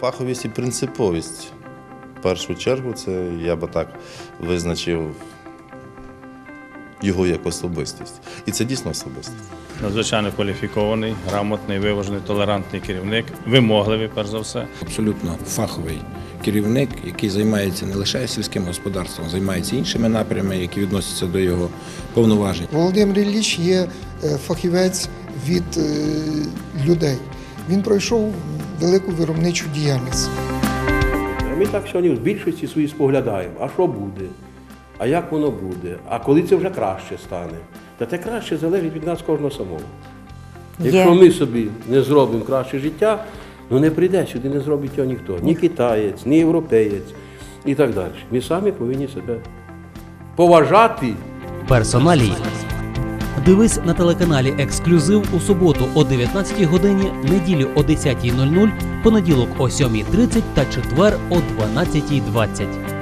Фаховість і принциповість. В першу чергу, це я би так визначив його як особистість. І це дійсно особистість. Надзвичайно кваліфікований, грамотний, виважений, толерантний керівник, вимогливий, перш за все. абсолютно фаховий керівник, який займається не лише сільським господарством, займається іншими напрямами, які відносяться до його повноважень. Володимир Ілліч є е, фахівець від е, людей. Він пройшов велику виробничу діяльність. Ми так сьогодні в більшості свої споглядаємо, а що буде, а як воно буде, а коли це вже краще стане. Та те краще залежить від нас кожного самого. Якщо ми собі не зробимо краще життя, ну не прийде сюди, не зробить його ніхто. Ні китаєць, ні європеєць і так далі. Ми самі повинні себе поважати. Персоналії. Дивись на телеканалі Ексклюзив у суботу о 19 годині, неділю о 10.00, понеділок о 7.30 та четвер о 12.20.